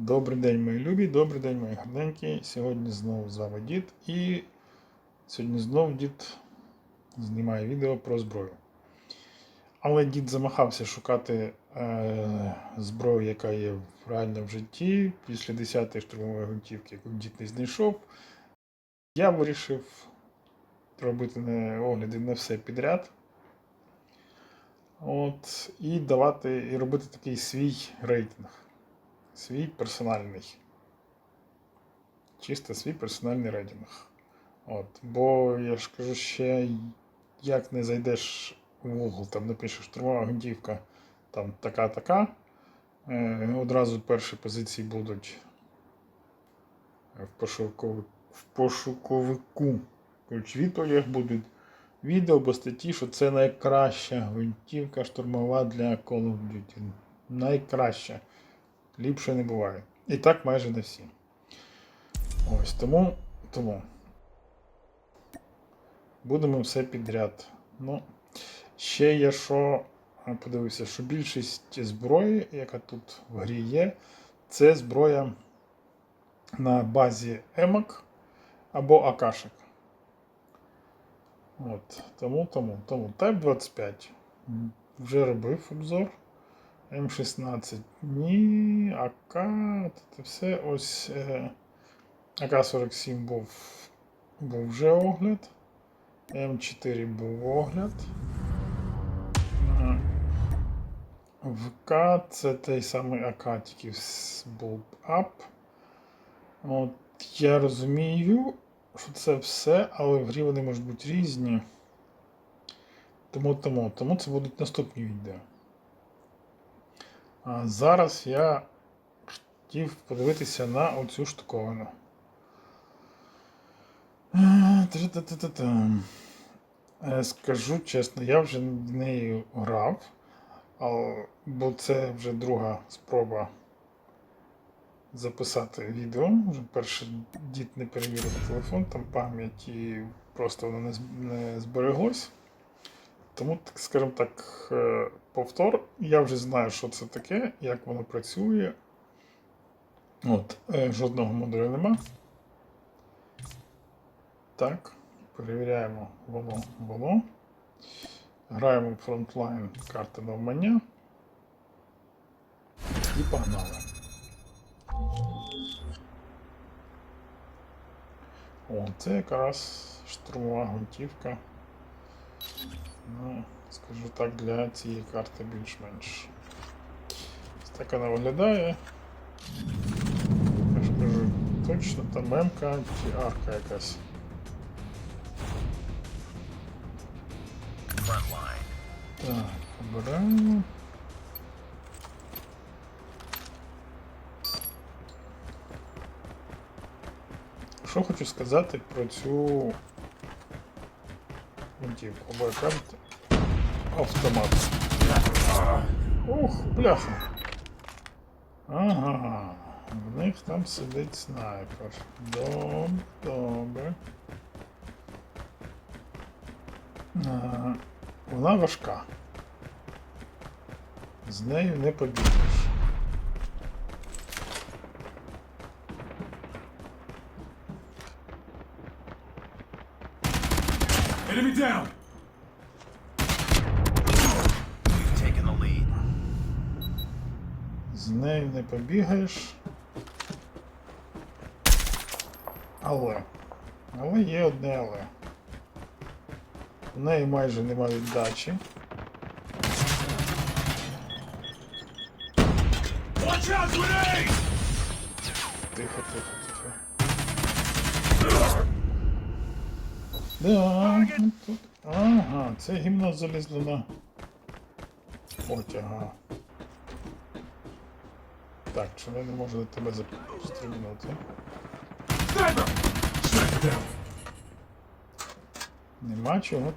Добрий день, мої любі, добрий день, мої гарненькі. Сьогодні знову з вами дід. І сьогодні знову дід знімає відео про зброю. Але дід замахався шукати е, зброю, яка є в реальному житті. Після 10-ї штурмової гвинтівки, яку дід не знайшов. Я вирішив робити огляди на все підряд. От, і давати, і робити такий свій рейтинг свій персональний. Чисто свій персональний рейтинг. От. Бо я ж кажу ще, як не зайдеш в Google, там напишеш штурмова гвинтівка, там така-така. Е, одразу перші позиції будуть в пошуковику, в пошуковику. Відповідях будуть відео або статті, що це найкраща гвинтівка штурмова для Call of Duty. Найкраща. Ліпше не буває. І так майже не всі. Ось тому. тому. Будемо все підряд. Ну, ще є що. Подивився, що більшість зброї, яка тут в грі є, це зброя на базі емок або акашек. От, тому, тому, тому. Type 25. Вже робив обзор. М16 ні, АК, це все ось е, АК-47 був, був вже огляд. М4 був огляд. Е, ВК це той самий АК, тільки з булп-ап. От, я розумію, що це все, але в грі вони можуть бути різні. Тому, тому, тому це будуть наступні відео. А зараз я хотів подивитися на оцю штуковину. Е, Скажу чесно, я вже в неї грав, бо це вже друга спроба записати відео. Вже перший дід не перевірив телефон, там пам'ять і просто воно не збереглось. Тому, скажімо так, повтор. Я вже знаю, що це таке, як воно працює. От, е, жодного модуля нема. Так, перевіряємо воно воно. Граємо фронтлайн карти навмання. І погнали. О, це якраз штурмова гвинтівка. Ну, скажу так, для цієї карти більш-менш. Ось так вона виглядає. Я ж кажу, точно там мемка чи арка якась. Frontline. Так, обираємо. Що хочу сказати про цю гвинтівку? Або яка б- автомат. Ух, бляха. Ага. В них там сидить снайпер. Добре, добре. Ага. Вона важка. З нею не побігеш. Enemy down! З нею не побігаєш. Але. Але є одне але. У неї майже немає віддачі. Watch out, grenade! Тихо, тихо, тихо. Да, ну тут. Ага, це гімно залізло на потяга. Так, чому не можу тебе down. Нема чого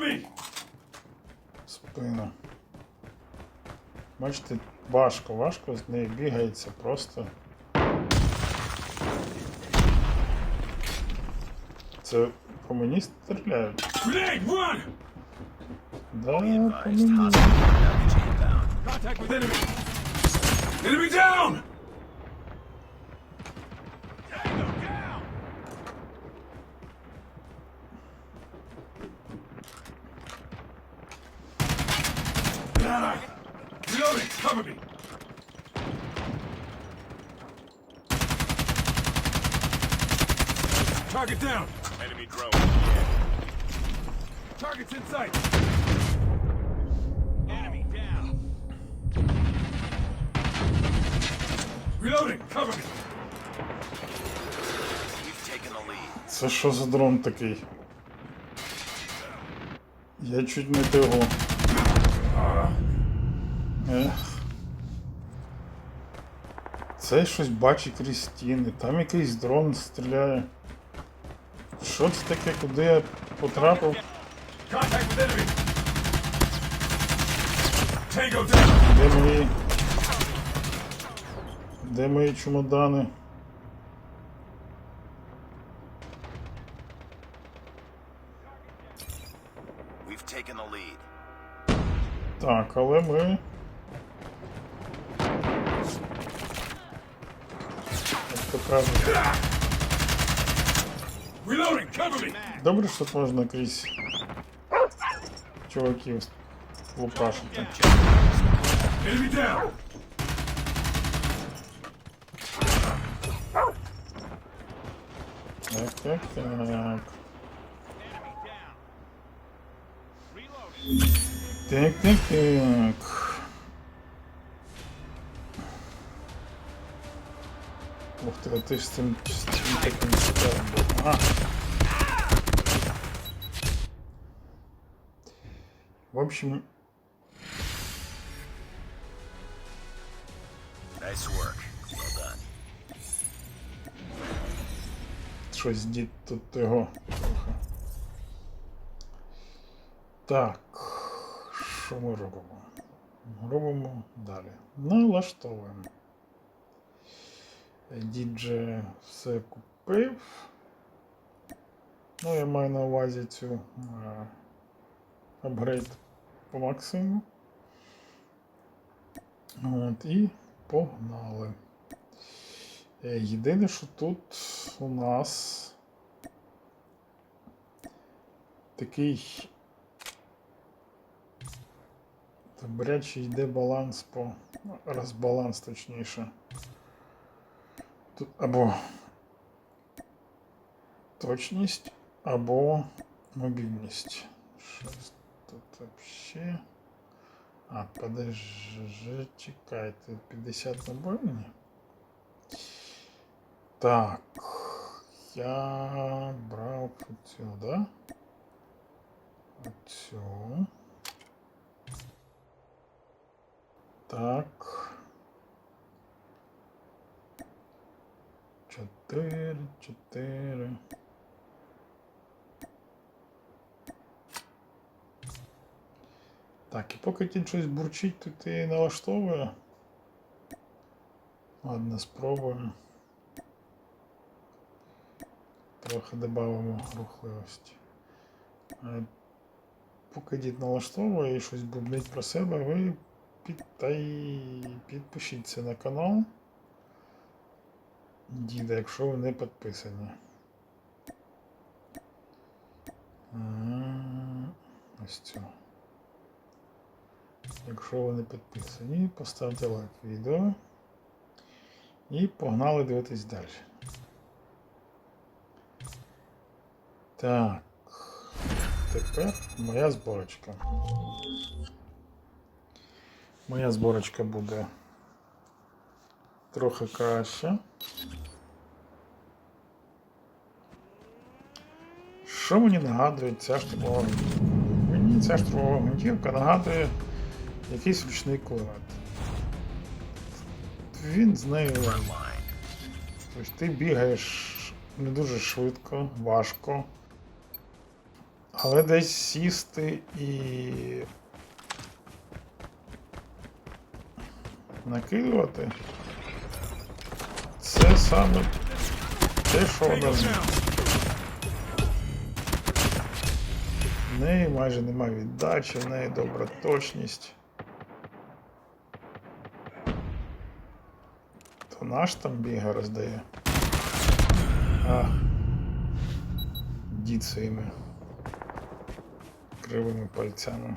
me! Спина. Бачите, важко, важко з нею бігається просто. Це по мені стріляють. Grenade, run! Да, по мені. Enemy down! Reloading! Cover me! Target down! Enemy drone. Target's in sight! Enemy down! Reloading! Cover me! We've taken the lead. Це що за дрон такий? Я чуть не того. Ех. Це щось бачить крізь стіни. Там якийсь дрон стріляє. Що це таке, куди я потрапив? Де мої. Де мої чемодани? Так, але ми. Me! Добре, що тут можна крізь чуваків лупашити. Так, так, так. Так, так, так. Ух ти, а ти ж з цим, з цим таким цікавим був. А. В общем, Nice work. Well done. щось дід тут його трохи. Так, що ми робимо? Робимо далі. Налаштовуємо. Дід же все купив. Ну, я маю на увазі цю апгрейд по максимуму. От, і погнали. Е, Єдине, що тут у нас такий добряче йде баланс по розбаланс точніше. Тут або точність, або мобільність. Щось тут вообще. А, подожди, чекайте, 50 набоїв мені? Так. Я брав цю, да? Оцю. Так. Чотири, чотири. Так, і поки ті щось бурчить, тут і налаштовує. Ладно, спробуємо. Трохи додамо рухливості. Поки дід налаштовує і щось бубнить про себе, ви підпишіться на канал. Діда, якщо ви не підписані. Ось цю. Якщо ви не підписані, поставте лайк відео. І погнали дивитись далі. Так. Тепер моя зборочка. Моя зборочка буде трохи краще. Що мені нагадує ця штурмова гвинтівка? Мені ця штурмова гвинтівка нагадує якийсь ручний кулемет. Він з нею. Тобто ти бігаєш не дуже швидко, важко. Але десь сісти і накидувати. Саме те, що вона В неї майже немає віддачі, в неї добра точність. То наш там біга роздає. А. Дід своїми кривими пальцями.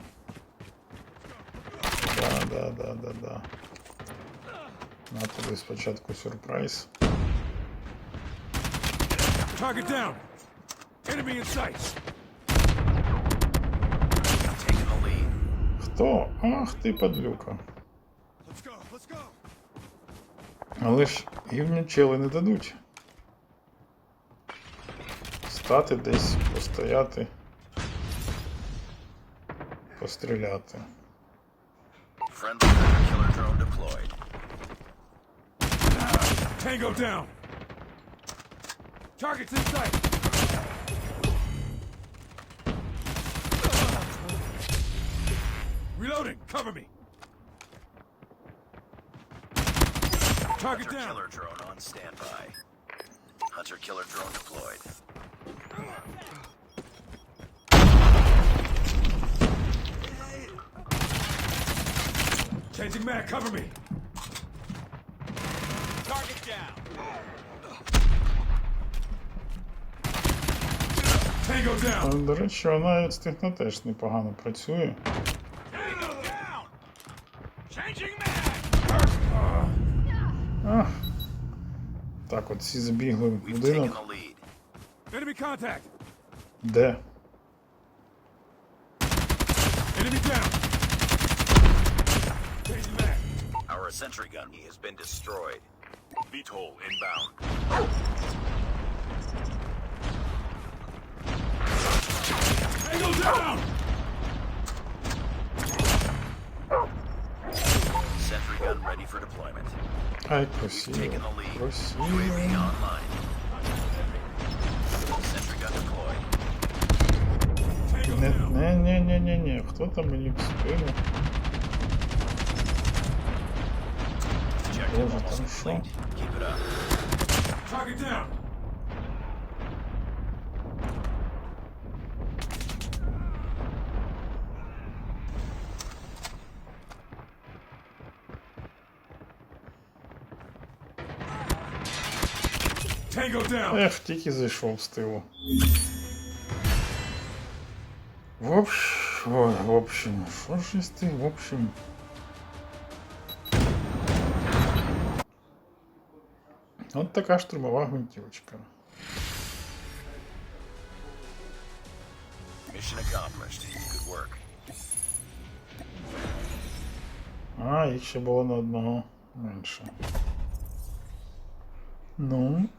Да, да, да, да, да. На тобі спочатку сюрприз. Target down. Enemy in sight. Taking the lead. Хто? Ах ти падлюка. Але ж гівні чели не дадуть. Стати десь, постояти, постріляти. Friendly killer drone deployed. Tango down. Target's in sight. Reloading. Cover me. Target Hunter down. killer drone on standby. Hunter killer drone deployed. Changing mag. Cover me. Але, до речі, вона інстинктно теж непогано працює. Ах. Так, от всі забігли в будинок. Де? Our sentry gun has been destroyed. VTOL inbound. Tango down. Sentry gun ready for deployment. Ай, красиво. Taking the lead. UAV Красиво. online. Sentry gun deployed. Tango Не, down. не, не, не, не, не. Хто там мені в Боже, almost там що? complete. Keep it up. Target down. Tango down. Ех, тільки зайшов з тилу. В общем, ой, в общем, що ж із тим, в общем. От така штурмова гвинтівочка. А, їх ще було на одного менше. Ну.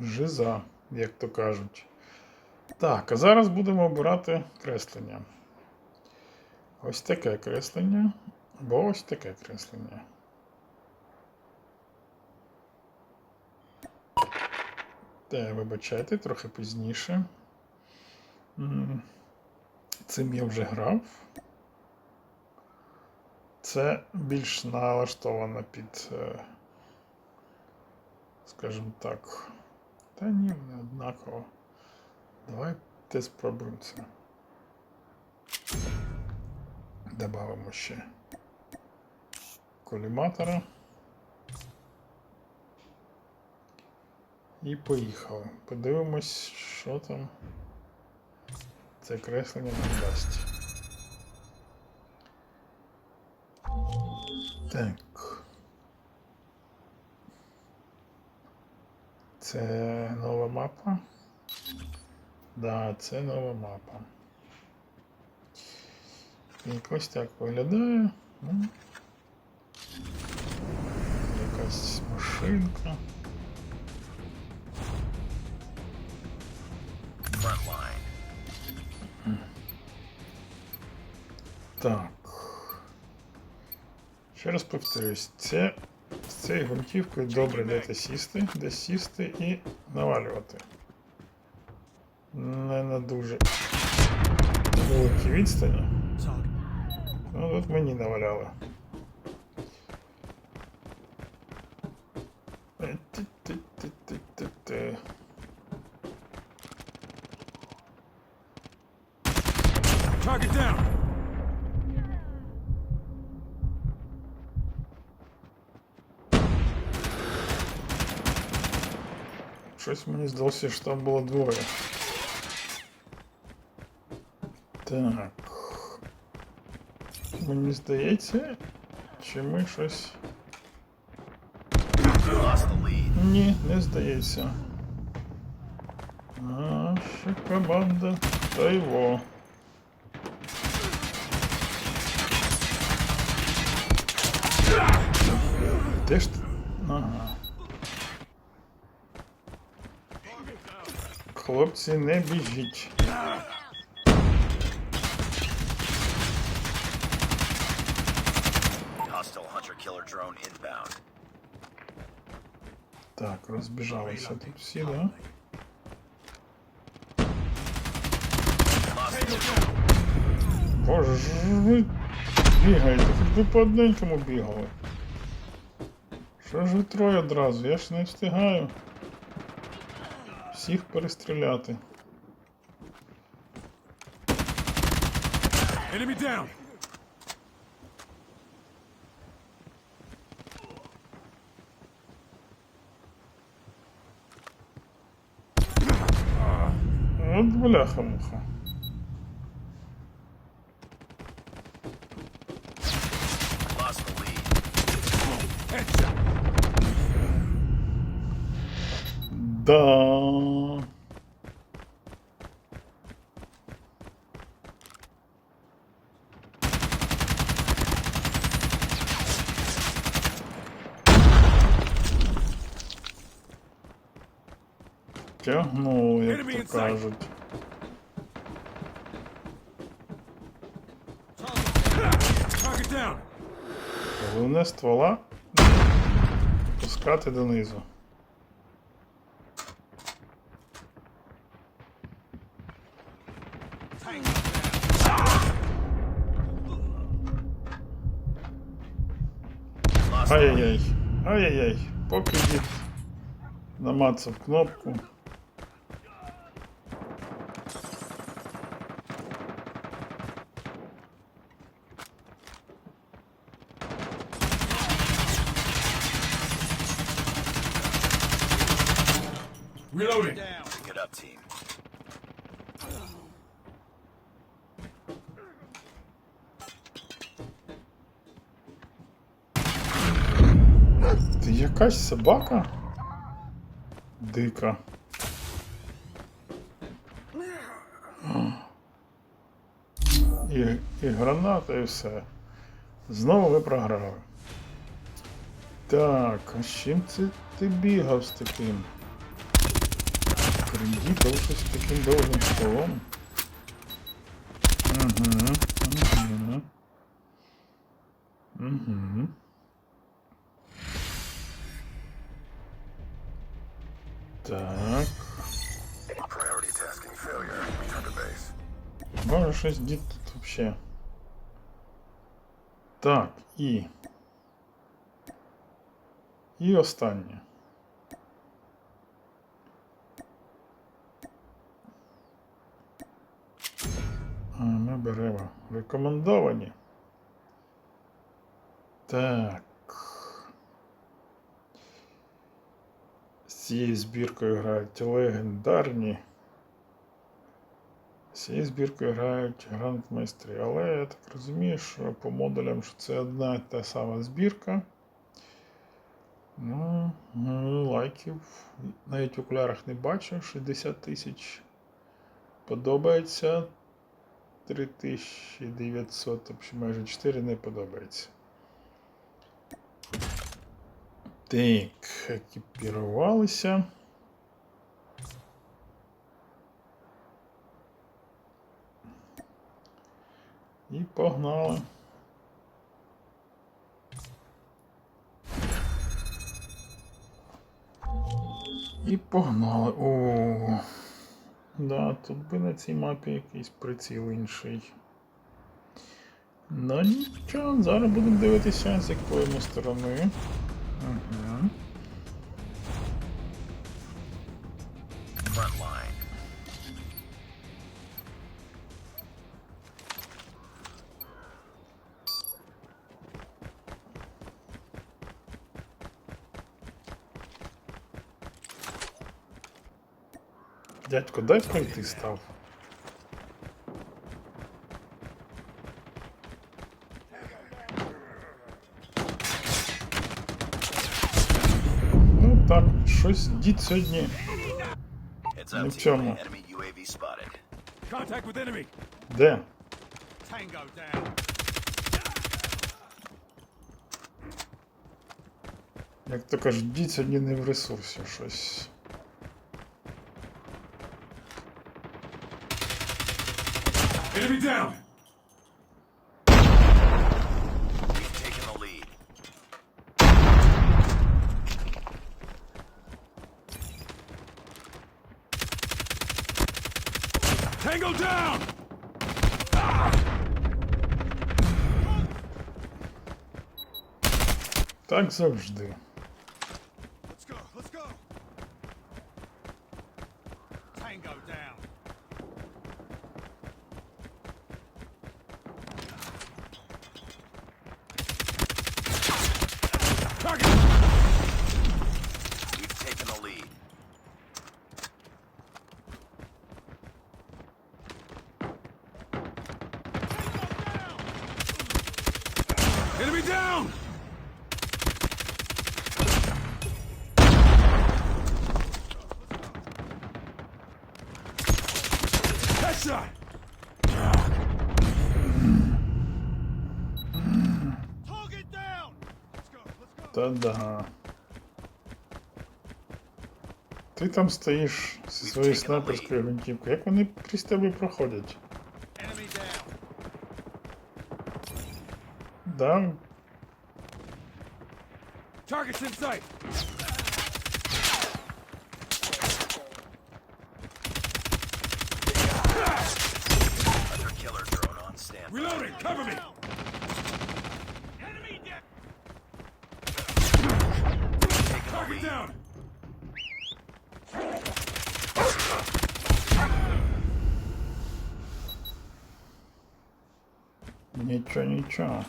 Жиза, як то кажуть. Так, а зараз будемо обирати креслення. Ось таке креслення. Або ось таке креслення. Те, вибачайте, трохи пізніше. Цим я вже грав. Це більш налаштовано під, е, скажімо так. Та ні, не однаково. Давайте спробуємо це. Добавимо ще коліматора. І поїхали. Подивимось, що там це креслення нам дасть. Так. Це нова мапа. Да, це нова мапа. Якось так виглядає. Ну, якась машинка. Так. Ще раз повторюсь, це з цією гвинтівкою добре дати сісти, де сісти і навалювати. Не на дуже великій відстані. Ну, От мені наваляли. Щось мені здалося, що там було двоє. Так. Мені здається, чи ми щось. Lost the lead. Ні, не здається. Наша команда та його. Де ж ти? Хлопці, не біжіть. Так, розбіжалися тут всі, да? Боже ви бігаєте, хоч би по одненькому бігали. Що ж ви троє одразу? Я ж не встигаю. Всіх перестріляти. Enemy down. От бляха-муха. Да. Кажуть. Головне ствола пускати донизу. Ай-яй-яй. Ай-яй-яй. Поки дід намацав кнопку. Reloading. Good up, team. Ти якась собака? Дика. І, і граната, і все. Знову ви програли. Так, а чим це ти бігав з таким? Кредитом щось таким довгим столом. Угу. Угу. Угу. Так. Priority tasking failure. Return to base. Може щось дід тут вообще. Так, і. І останнє. А, ми беремо рекомендовані. Так. Цією збіркою грають легендарні. З цією збіркою грають грандмейстри, але я так розумію, що по модулям що це одна і та сама збірка. Ну, лайків навіть в окулярах не бачу. 60 тисяч подобається. 3900, тобто майже 4 не подобається. Так, екіпірувалися. І погнали. І погнали. О. Да, тут би на цій мапі якийсь приціл інший. Ну нічого, зараз будемо дивитися, з якої сторони. Угу. Front line. Дядько, дай пройти став. Щось дід сьогодні. Heads Ну, up, в чому? team. Enemy UAV spotted. Contact with enemy. Де? Tango down. Як то кажуть, дід сьогодні не в ресурсі щось. Enemy down. Tango down. Так завжди. Headshot. Target down. Let's go. Let's go. Та-да. Ти там стоїш зі своєю снайперською гвинтівкою. Як вони крізь тебе проходять? Enemy down. Да, Targets in sight. Нічого, нічого.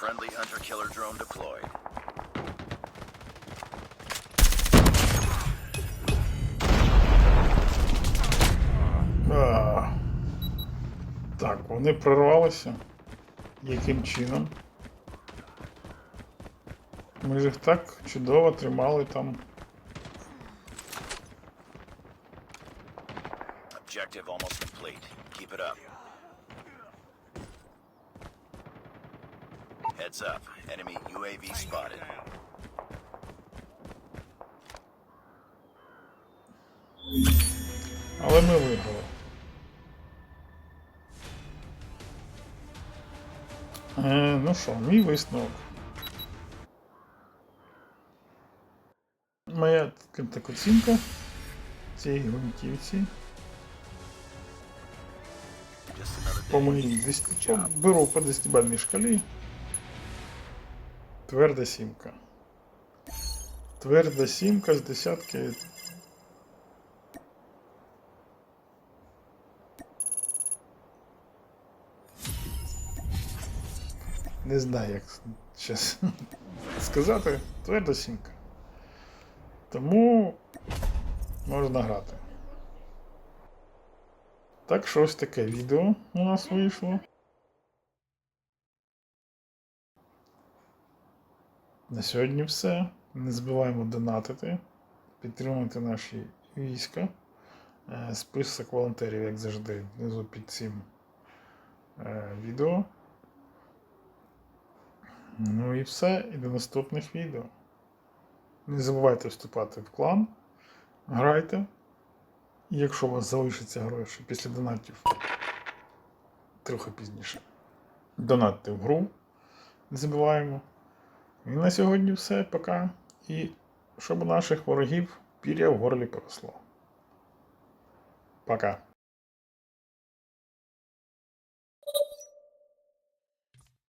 Friendly hunter killer drone deployed. А, так, вони прорвалися. Яким чином? Ми ж їх так чудово тримали там. Keep it up. Heads up. Enemy UAV spotted. Але ми виграли. Е, ну що, мій висновок. Моя так- оцінка цієї гвинтівці. По моїй 10, по, беру по 10 шкалі. Тверда сімка. Тверда сімка з десятки. Не знаю, як щас сказати. Тверда сімка. Тому можна грати. Так що ось таке відео у нас вийшло. На сьогодні все. Не забуваємо донатити, підтримувати наші війська. Е, Список волонтерів, як завжди, внизу під цим е, відео. Ну і все. І до наступних відео. Не забувайте вступати в клан. Грайте. Якщо у вас залишиться гроші після донатів, трохи пізніше. Донатьте в гру. Не забуваємо. І на сьогодні все. Пока. І щоб у наших ворогів пір'я в горлі поросло. Пока.